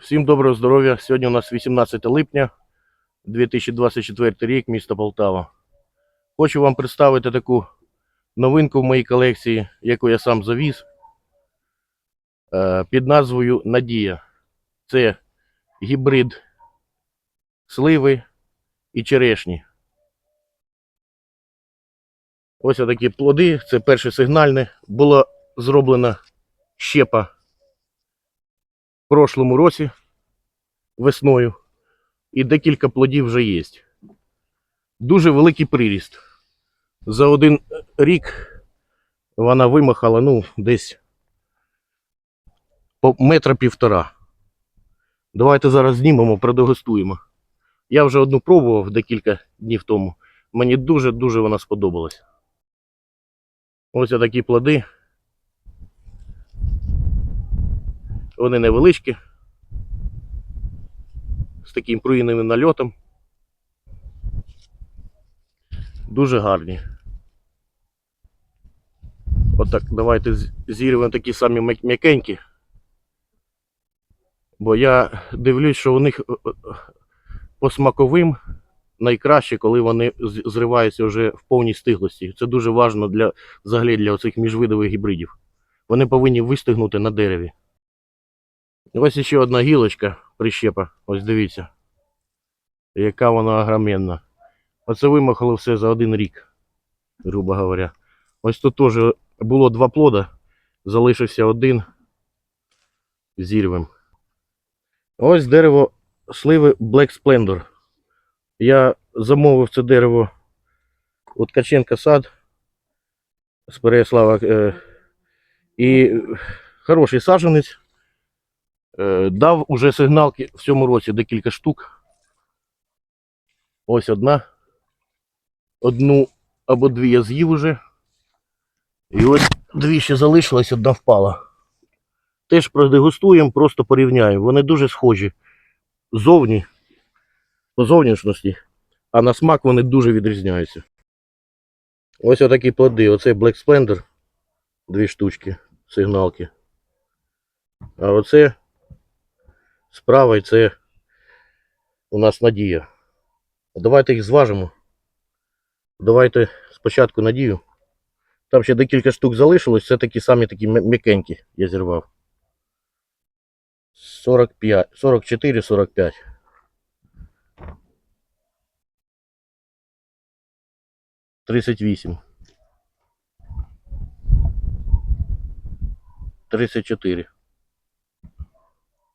Всім доброго здоров'я. Сьогодні у нас 18 липня 2024 рік, місто Полтава. Хочу вам представити таку новинку в моїй колекції, яку я сам завіз е, під назвою Надія. Це гібрид сливи і черешні. Ось такі плоди. Це перше сигнальне. Було зроблено щепа прошлому році весною. І декілька плодів вже є. Дуже великий приріст. За один рік вона вимахала ну, десь по метра півтора. Давайте зараз знімемо, продегустуємо. Я вже одну пробував декілька днів тому. Мені дуже-дуже вона сподобалась. Ось такі плоди. Вони невеличкі. З таким пруїним нальотом. Дуже гарні. Отак, давайте зірвемо такі самі м'якенькі. Бо я дивлюсь, що у них е, е, по смаковим найкраще, коли вони зриваються вже в повній стиглості. Це дуже важливо для, взагалі для оцих міжвидових гібридів. Вони повинні вистигнути на дереві. Ось ще одна гілочка прищепа. Ось дивіться. Яка вона огроменна. Оце вимахало все за один рік, грубо говоря. Ось тут теж було два плода, залишився один зірвем. Ось дерево сливи Black Splendor. Я замовив це дерево у Ткаченка сад з Переяслава. Е, і хороший саджанець. Е, дав уже сигналки в цьому році декілька штук. Ось одна. Одну або дві я з'їв уже. І ось дві ще залишилось, одна впала. Теж продегустуємо, просто порівняємо. Вони дуже схожі зовні, по зовнішності, а на смак вони дуже відрізняються. Ось отакі плоди. Оцей Black Splendor. Дві штучки, сигналки. А оце справа і це у нас надія. Давайте їх зважимо. Давайте спочатку надію. Там ще декілька штук залишилось, це такі самі такі м'якенькі я зірвав. 45, 44, 45. Тридцять вісім. Тридцять чотири.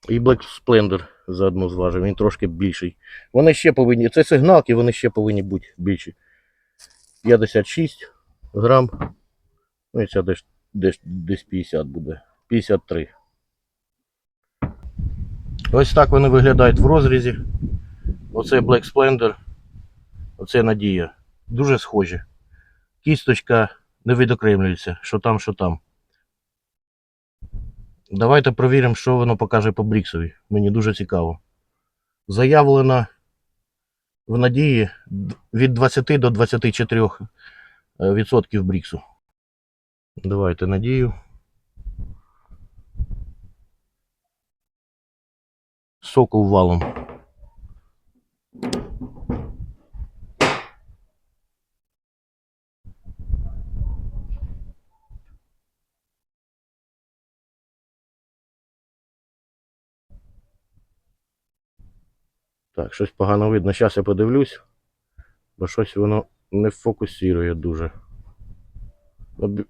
І Black Splendor заодно зважив, він трошки більший. Вони ще повинні, це сигналки, вони ще повинні бути більші. 56 грам. Ну і ця десь, десь, десь 50 буде. 53. Ось так вони виглядають в розрізі. Оце Black Splendor. Оце Надія. Дуже схожі. Кісточка не відокремлюється, що там, що там. Давайте провіримо, що воно покаже по Бріксові. Мені дуже цікаво. Заявлено в надії від 20 до 24 е, відсотків Бріксу. Давайте надію. Соку валом. Так, щось погано видно. Зараз я подивлюсь, бо щось воно не фокусує дуже. Бі-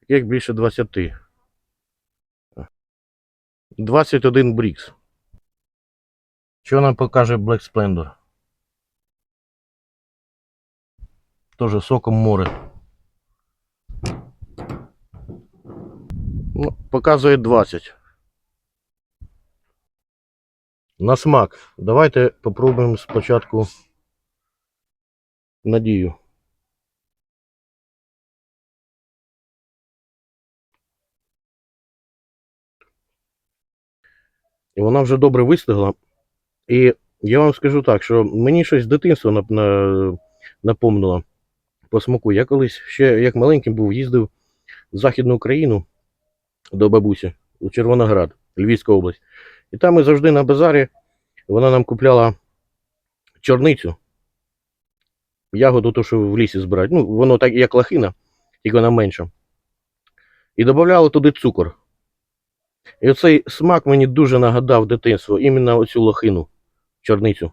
Так як більше 20. 21 Брікс. Що нам покаже Black Splendor? Тоже соком море. Ну, показує 20. На смак. Давайте попробуємо спочатку надію. І вона вже добре вистигла. І я вам скажу так, що мені щось з дитинства нап- напомнило по смаку. Я колись ще як маленьким був, їздив в Західну Україну до бабусі у Червоноград, Львівська область. І там ми завжди на базарі вона нам купляла чорницю. Ягоду, то, що в лісі збирають. Ну, воно так як лахина, тільки вона менша. І додавала туди цукор. І оцей смак мені дуже нагадав дитинство, іменно оцю лохину, чорницю.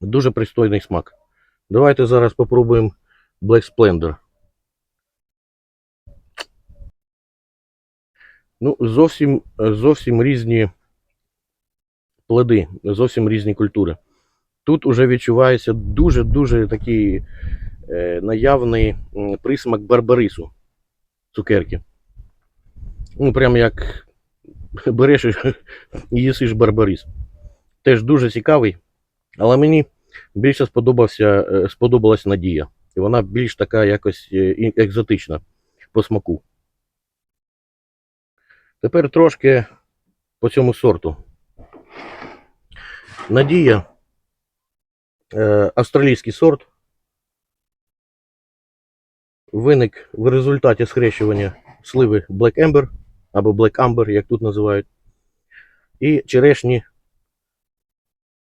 Дуже пристойний смак. Давайте зараз попробуємо Black Splendor. Ну, зовсім, зовсім різні плоди, зовсім різні культури. Тут уже відчувається дуже-дуже такий е, наявний присмак барбарису цукерки. Ну, прям як береш і і їсиш барбарис. Теж дуже цікавий, але мені більше сподобався, е, сподобалась Надія. І вона більш така якось е, екзотична по смаку. Тепер трошки по цьому сорту. Надія е, австралійський сорт. Виник в результаті схрещування сливи Black Amber або Black Amber, як тут називають, і черешні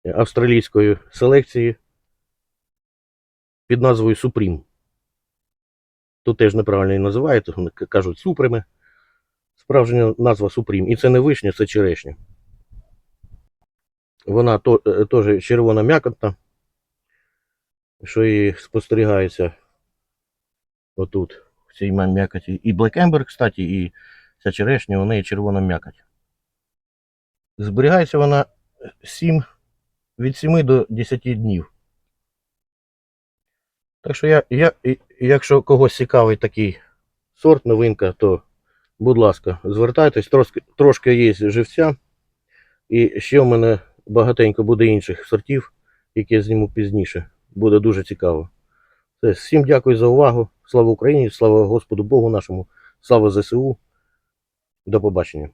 австралійської селекції під назвою Supreme. Тут теж неправильно її називають, кажуть суприми. Справжня назва Supreme. І це не вишня, це черешня. Вона е, теж червона м'якотна, що і спостерігається отут, в цій м'якоті. І Black Amber, кстати, і ця черешня, у неї червона м'якоть. Зберігається вона 7, від 7 до 10 днів. Так що я, я, якщо когось цікавий такий сорт, новинка, то будь ласка, звертайтесь, трошки, трошки є живця. І ще в мене багатенько буде інших сортів, які я зніму пізніше. Буде дуже цікаво. Все, всім дякую за увагу. Слава Україні, слава Господу Богу нашому, слава ЗСУ. До побачення.